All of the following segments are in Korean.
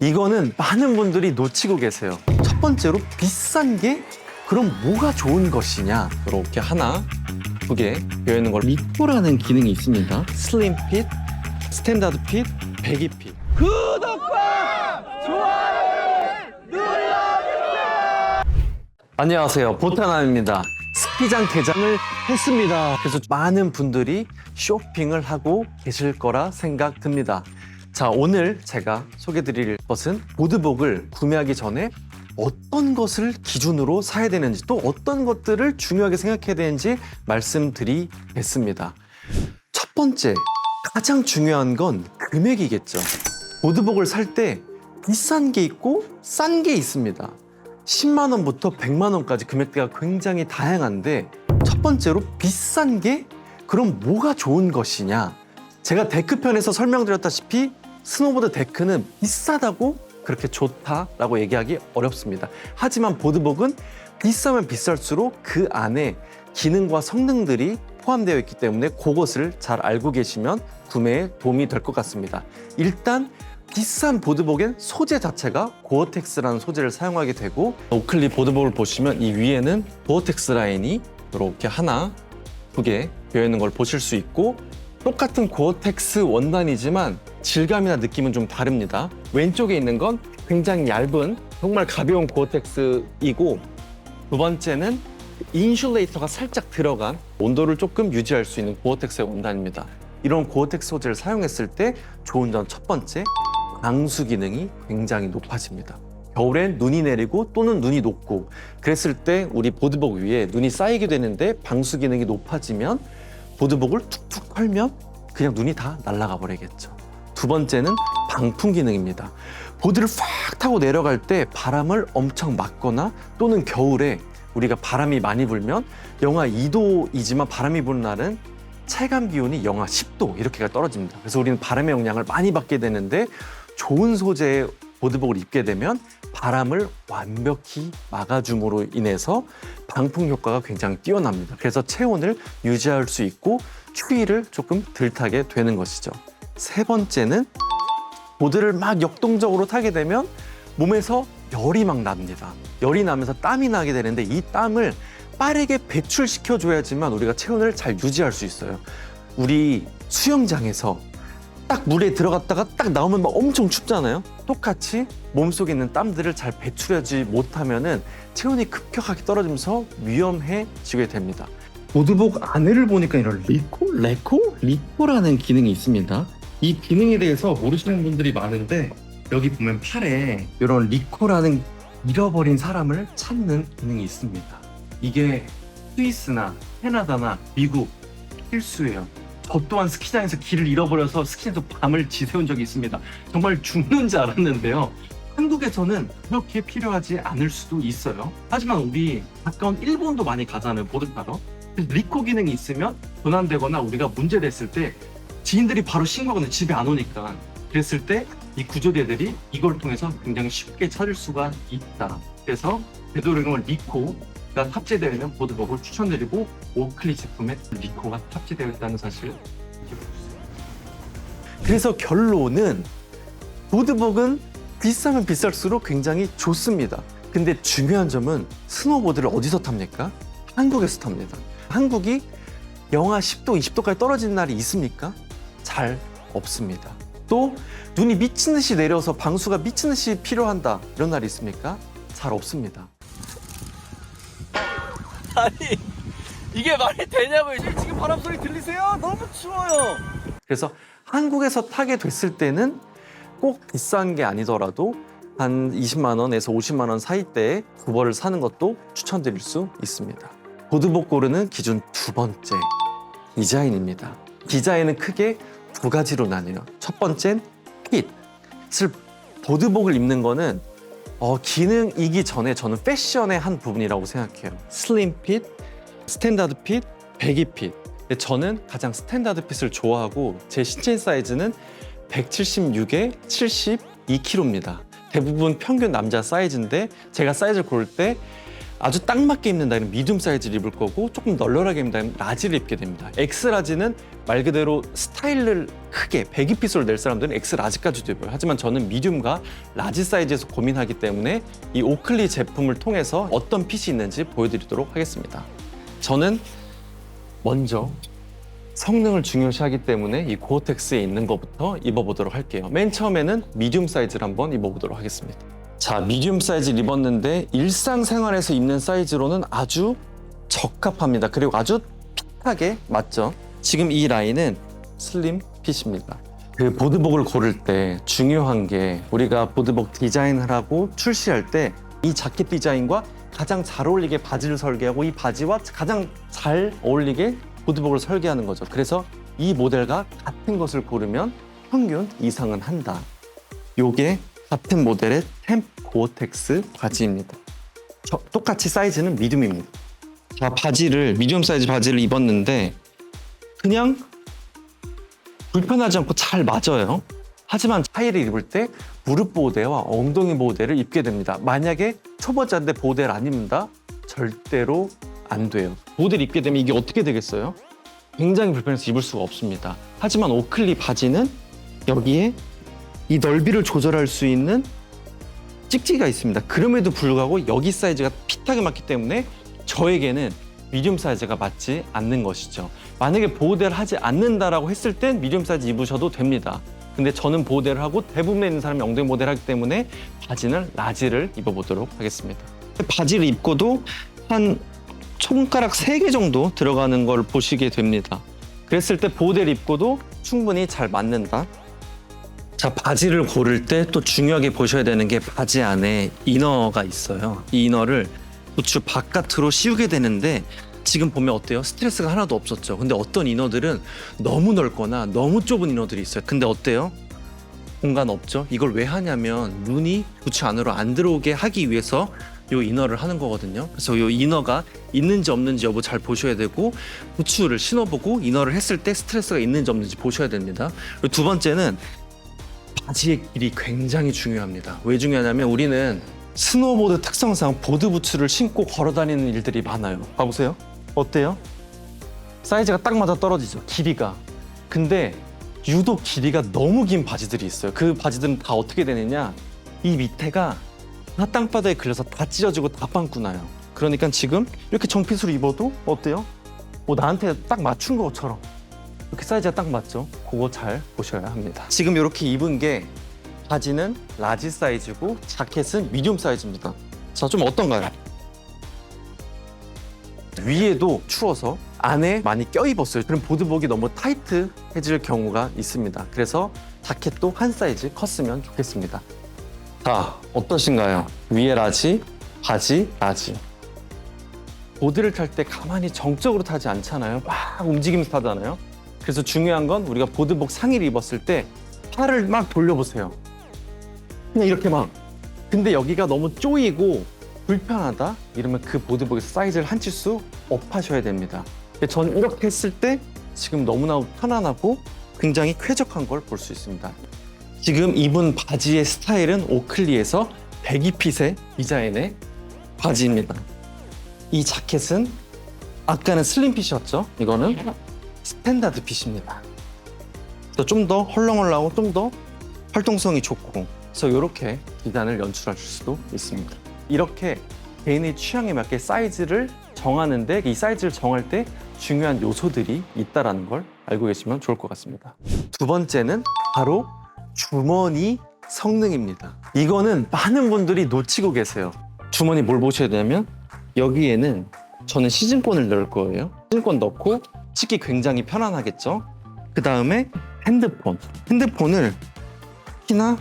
이거는 많은 분들이 놓치고 계세요. 첫 번째로 비싼 게 그럼 뭐가 좋은 것이냐? 이렇게 하나, 두개 되어 있는 걸 리코라는 기능이 있습니다. 슬림 핏, 스탠다드 핏, 배기 핏. 안녕하세요. 보타남입니다. 스키장 개장을 했습니다. 그래서 많은 분들이 쇼핑을 하고 계실 거라 생각 듭니다. 자, 오늘 제가 소개해 드릴 것은 보드복을 구매하기 전에 어떤 것을 기준으로 사야 되는지 또 어떤 것들을 중요하게 생각해야 되는지 말씀드리겠습니다. 첫 번째, 가장 중요한 건 금액이겠죠. 보드복을 살 때 비싼 게 있고 싼 게 있습니다. 10만 원부터 100만 원까지 금액대가 굉장히 다양한데 첫 번째로 비싼 게 그럼 뭐가 좋은 것이냐? 제가 데크편에서 설명드렸다시피 스노보드 데크는 비싸다고 그렇게 좋다라고 얘기하기 어렵습니다. 하지만 보드복은 비싸면 비쌀수록 그 안에 기능과 성능들이 포함되어 있기 때문에 그것을 잘 알고 계시면 구매에 도움이 될 것 같습니다. 일단 비싼 보드복엔 소재 자체가 고어텍스라는 소재를 사용하게 되고 오클리 보드복을 보시면 이 위에는 고어텍스 라인이 이렇게 하나, 두 개 되어 있는 걸 보실 수 있고 똑같은 고어텍스 원단이지만 질감이나 느낌은 좀 다릅니다. 왼쪽에 있는 건 굉장히 얇은 정말 가벼운 고어텍스이고 두 번째는 인슐레이터가 살짝 들어간 온도를 조금 유지할 수 있는 고어텍스의 원단입니다. 이런 고어텍스 소재를 사용했을 때 좋은 점 첫 번째, 방수 기능이 굉장히 높아집니다. 겨울엔 눈이 내리고 또는 눈이 녹고 그랬을 때 우리 보드복 위에 눈이 쌓이게 되는데 방수 기능이 높아지면 보드복을 툭툭 털면 그냥 눈이 다 날아가 버리겠죠. 두 번째는 방풍 기능입니다. 보드를 팍 타고 내려갈 때 바람을 엄청 막거나 또는 겨울에 우리가 바람이 많이 불면 영하 2도이지만 바람이 부는 날은 체감 기온이 영하 10도 이렇게가 떨어집니다. 그래서 우리는 바람의 영향을 많이 받게 되는데 좋은 소재의 보드복을 입게 되면 바람을 완벽히 막아줌으로 인해서 방풍 효과가 굉장히 뛰어납니다. 그래서 체온을 유지할 수 있고 추위를 조금 덜 타게 되는 것이죠. 세 번째는 보드를 막 역동적으로 타게 되면 몸에서 열이 막 납니다. 열이 나면서 땀이 나게 되는데 이 땀을 빠르게 배출시켜 줘야지만 우리가 체온을 잘 유지할 수 있어요. 우리 수영장에서 딱 물에 들어갔다가 딱 나오면 막 엄청 춥잖아요. 똑같이 몸속에 있는 땀들을 잘 배출하지 못하면은 체온이 급격하게 떨어지면서 위험해지게 됩니다. 보드복 안에를 보니까 이런 리코, 레코, 리코라는 기능이 있습니다. 이 기능에 대해서 모르시는 분들이 많은데 여기 보면 팔에 이런 리코라는 잃어버린 사람을 찾는 기능이 있습니다. 이게 스위스나 캐나다나 미국 필수예요. 저 또한 스키장에서 길을 잃어버려서 스키장에서 밤을 지새운 적이 있습니다. 정말 죽는 줄 알았는데요. 한국에서는 그렇게 필요하지 않을 수도 있어요. 하지만 우리 가까운 일본도 많이 가잖아요, 보드 타러. 그래서 리코 기능이 있으면 도난되거나 우리가 문제됐을 때 지인들이 바로 신고하거나 집에 안 오니까 그랬을 때 이 구조대들이 이걸 통해서 굉장히 쉽게 찾을 수가 있다. 그래서 되도록이면 리코가 탑재되어 있는 보드복을 추천드리고 오클리 제품에 리코가 탑재되어 있다는 사실을 그래서 결론은 보드복은 비싸면 비쌀수록 굉장히 좋습니다. 근데 중요한 점은 스노보드를 어디서 탑니까? 한국에서 탑니다. 한국이 영하 10도, 20도까지 떨어지는 날이 있습니까? 잘 없습니다. 또 눈이 미친 듯이 내려서 방수가 미친 듯이 필요한다. 이런 날이 있습니까? 잘 없습니다. 아니 이게 말이 되냐고요 지금 바람 소리 들리세요? 너무 추워요 그래서 한국에서 타게 됐을 때는 꼭 비싼 게 아니더라도 한 20만 원에서 50만 원 사이대에 구벌을 사는 것도 추천드릴 수 있습니다. 보드복 고르는 기준 두 번째 디자인입니다. 디자인은 크게 두 가지로 나뉘어요. 첫 번째는 핏. 사실 보드복을 입는 거는 어, 기능이기 전에 저는 패션의 한 부분이라고 생각해요. 슬림 핏, 스탠다드 핏, 배기 핏. 저는 가장 스탠다드 핏을 좋아하고 제 신체 사이즈는 176에 72kg입니다. 대부분 평균 남자 사이즈인데 제가 사이즈를 고를 때 아주 딱 맞게 입는다면 미디움 사이즈를 입을 거고 조금 널널하게 입는다면 라지를 입게 됩니다. X 라지는 말 그대로 스타일을 크게 배기핏으로 낼 사람들은 X 라지까지도 입어요. 하지만 저는 미디움과 라지 사이즈에서 고민하기 때문에 이 오클리 제품을 통해서 어떤 핏이 있는지 보여드리도록 하겠습니다. 저는 먼저 성능을 중요시하기 때문에 이 고어텍스에 있는 것부터 입어보도록 할게요. 맨 처음에는 미디움 사이즈를 한번 입어보도록 하겠습니다. 자, 미디움 사이즈를 입었는데 일상생활에서 입는 사이즈로는 아주 적합합니다. 그리고 아주 핏하게 맞죠? 지금 이 라인은 슬림 핏입니다. 그 보드복을 고를 때 중요한 게 우리가 보드복 디자인을 하고 출시할 때 이 자켓 디자인과 가장 잘 어울리게 바지를 설계하고 이 바지와 가장 잘 어울리게 보드복을 설계하는 거죠. 그래서 이 모델과 같은 것을 고르면 평균 이상은 한다. 요게 같은 모델의 템 고어텍스 바지입니다. 저- 똑같이 사이즈는 미디움입니다. 자, 바지를 미디움 사이즈 바지를 입었는데 그냥 불편하지 않고 잘 맞아요. 하지만 차이를 입을 때 무릎 보호대와 엉덩이 보호대를 입게 됩니다. 만약에 초보자인데 보호대를 안 입는다? 절대로 안 돼요. 보호대를 입게 되면 이게 어떻게 되겠어요? 굉장히 불편해서 입을 수가 없습니다. 하지만 오클리 바지는 여기에 이 넓이를 조절할 수 있는 찍찍이가 있습니다. 그럼에도 불구하고 여기 사이즈가 핏하게 맞기 때문에 저에게는 미디움 사이즈가 맞지 않는 것이죠. 만약에 보호대를 하지 않는다라고 했을 땐 미디움 사이즈 입으셔도 됩니다. 근데 저는 보호대를 하고 대부분에 있는 사람이 엉덩이 보호대를 하기 때문에 바지는 라지를 입어보도록 하겠습니다. 바지를 입고도 한 손가락 세 개 정도 들어가는 걸 보시게 됩니다. 그랬을 때 보호대를 입고도 충분히 잘 맞는다. 자 바지를 고를 때 또 중요하게 보셔야 되는 게 바지 안에 이너가 있어요. 이 이너를 부츠 바깥으로 씌우게 되는데 지금 보면 어때요? 스트레스가 하나도 없었죠. 근데 어떤 이너들은 너무 넓거나 너무 좁은 이너들이 있어요. 근데 어때요? 공간 없죠? 이걸 왜 하냐면 눈이 부츠 안으로 안 들어오게 하기 위해서 요 이너를 하는 거거든요. 그래서 요 이너가 있는지 없는지 여부 잘 보셔야 되고 부츠를 신어보고 이너를 했을 때 스트레스가 있는지 없는지 보셔야 됩니다. 그리고 두 번째는 바지의 길이 굉장히 중요합니다. 왜 중요하냐면 우리는 스노보드 특성상 보드 부츠를 신고 걸어 다니는 일들이 많아요. 봐보세요. 어때요? 사이즈가 딱 맞아 떨어지죠. 길이가. 근데 유독 길이가 너무 긴 바지들이 있어요. 그 바지들은 다 어떻게 되느냐? 이 밑에가 다 땅바닥에 걸려서 다 찢어지고 다 빵꾸 나요. 그러니까 지금 이렇게 정핏으로 입어도 어때요? 뭐 나한테 딱 맞춘 것처럼 이렇게 사이즈가 딱 맞죠? 그거 잘 보셔야 합니다. 지금 이렇게 입은 게 바지는 라지 사이즈고 자켓은 미디움 사이즈입니다. 자, 좀 어떤가요? 위에도 추워서 안에 많이 껴입었어요. 그럼 보드복이 너무 타이트해질 경우가 있습니다. 그래서 자켓도 한 사이즈 컸으면 좋겠습니다. 자, 어떠신가요? 위에 라지, 바지, 라지. 보드를 탈 때 가만히 정적으로 타지 않잖아요. 막 움직이면서 타잖아요. 그래서 중요한 건 우리가 보드복 상의를 입었을 때 팔을 막 돌려보세요. 그냥 이렇게 막. 근데 여기가 너무 쪼이고 불편하다? 이러면 그 보드복에서 사이즈를 한 치수 업하셔야 됩니다. 전 이렇게 했을 때 지금 너무나 편안하고 굉장히 쾌적한 걸 볼 수 있습니다. 지금 입은 바지의 스타일은 오클리에서 배기핏의 디자인의 바지입니다. 이 자켓은 아까는 슬림 핏이었죠? 이거는 스탠다드 핏입니다. 좀 더 헐렁헐렁하고 좀 더 활동성이 좋고 그래서 이렇게 디자인을 연출할 수도 있습니다. 이렇게 개인의 취향에 맞게 사이즈를 정하는데 이 사이즈를 정할 때 중요한 요소들이 있다라는 걸 알고 계시면 좋을 것 같습니다. 두 번째는 바로 주머니 성능입니다. 이거는 많은 분들이 놓치고 계세요. 주머니 뭘 보셔야 되냐면 여기에는 저는 시즌권을 넣을 거예요. 시즌권 넣고 찍기 굉장히 편안하겠죠. 그 다음에 핸드폰. 핸드폰을 특히나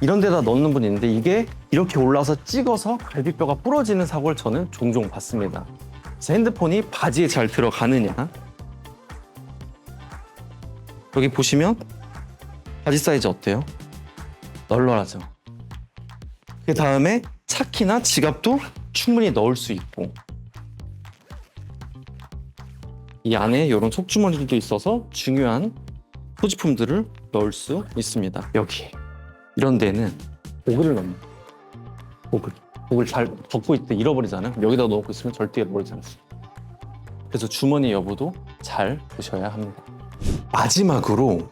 이런 데다 넣는 분이 있는데 이게 이렇게 올라와서 찍어서 갈비뼈가 부러지는 사고를 저는 종종 봤습니다. 그래서 핸드폰이 바지에 잘 들어가느냐. 여기 보시면 바지 사이즈 어때요? 널널하죠. 그 다음에 차키나 지갑도 충분히 넣을 수 있고 이 안에 이런 속주머니들도 있어서 중요한 소지품들을 넣을 수 있습니다. 여기 이런 데는 고글을 넣는 고글 복을 잘 덮고 잃어버리잖아요. 그럼 여기다 넣고 있으면 절대 잃어버리잖아요. 그래서 주머니 여부도 잘 보셔야 합니다. 마지막으로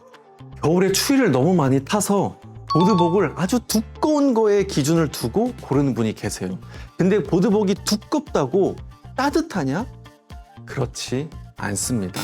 겨울에 추위를 너무 많이 타서 보드복을 아주 두꺼운 거에 기준을 두고 고르는 분이 계세요. 근데 보드복이 두껍다고 따뜻하냐? 그렇지 않습니다.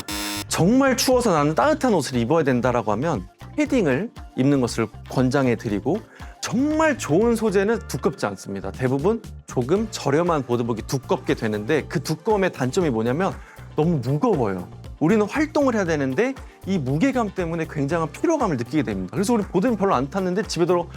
정말 추워서 나는 따뜻한 옷을 입어야 된다라고 하면 패딩을 입는 것을 권장해 드리고 정말 좋은 소재는 두껍지 않습니다. 대부분 조금 저렴한 보드복이 두껍게 되는데 그 두꺼움의 단점이 뭐냐면 너무 무거워요. 우리는 활동을 해야 되는데 이 무게감 때문에 굉장한 피로감을 느끼게 됩니다. 그래서 우리 보드는 별로 안 탔는데 집에 들어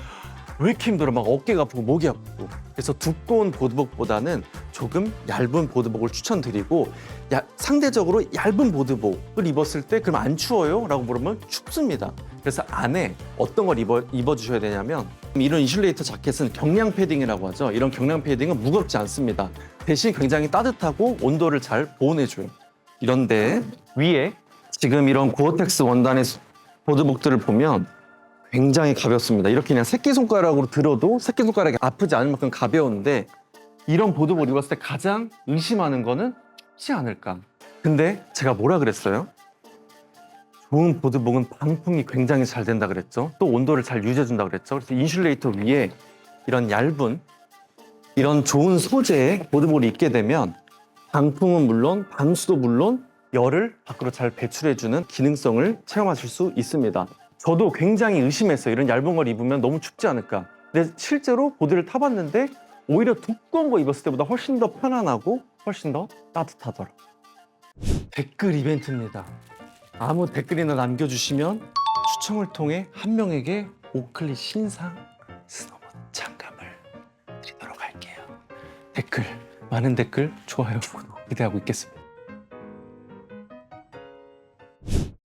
왜 이렇게 힘들어? 막 어깨가 아프고 목이 아프고. 그래서 두꺼운 보드복보다는 조금 얇은 보드복을 추천드리고 야- 상대적으로 얇은 보드복을 입었을 때 그럼 안 추워요? 라고 물으면 춥습니다. 그래서 안에 어떤 걸 입어, 입어주셔야 되냐면 이런 인슐레이터 자켓은 경량 패딩이라고 하죠. 이런 경량 패딩은 무겁지 않습니다. 대신 굉장히 따뜻하고 온도를 잘 보온해줘요. 이런데 위에 지금 이런 고어텍스 원단의 보드복들을 보면 굉장히 가볍습니다. 이렇게 그냥 새끼손가락으로 들어도 새끼손가락이 아프지 않을 만큼 가벼운데 이런 보드복을 입었을 때 가장 의심하는 거는 춥지 않을까. 근데 제가 뭐라 그랬어요? 좋은 보드복은 방풍이 굉장히 잘 된다 그랬죠. 또 온도를 잘 유지해준다 그랬죠. 그래서 인슐레이터 위에 이런 얇은 이런 좋은 소재의 보드복을 입게 되면 방풍은 물론 방수도 물론 열을 밖으로 잘 배출해주는 기능성을 체험하실 수 있습니다. 저도 굉장히 의심했어요. 이런 얇은 걸 입으면 너무 춥지 않을까. 근데 실제로 보드를 타봤는데 오히려 두꺼운 거 입었을 때보다 훨씬 더 편안하고 훨씬 더 따뜻하더라. 댓글 이벤트입니다. 아무 댓글이나 남겨주시면 추첨을 통해 한 명에게 오클리 신상 스노보 장갑을 드리도록 할게요. 댓글 많은 댓글 좋아요 구독 기대하고 있겠습니다.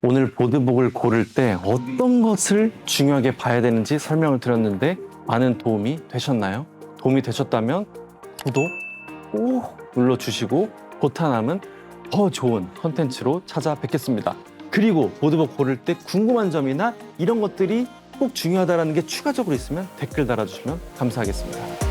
오늘 보드복을 고를 때 어떤 것을 중요하게 봐야 되는지 설명을 드렸는데 많은 도움이 되셨나요? 도움이 되셨다면 구독 꼭 눌러주시고 보타남은 더 좋은 컨텐츠로 찾아뵙겠습니다. 그리고 보드복 고를 때 궁금한 점이나 이런 것들이 꼭 중요하다는 게 추가적으로 있으면 댓글 달아주시면 감사하겠습니다.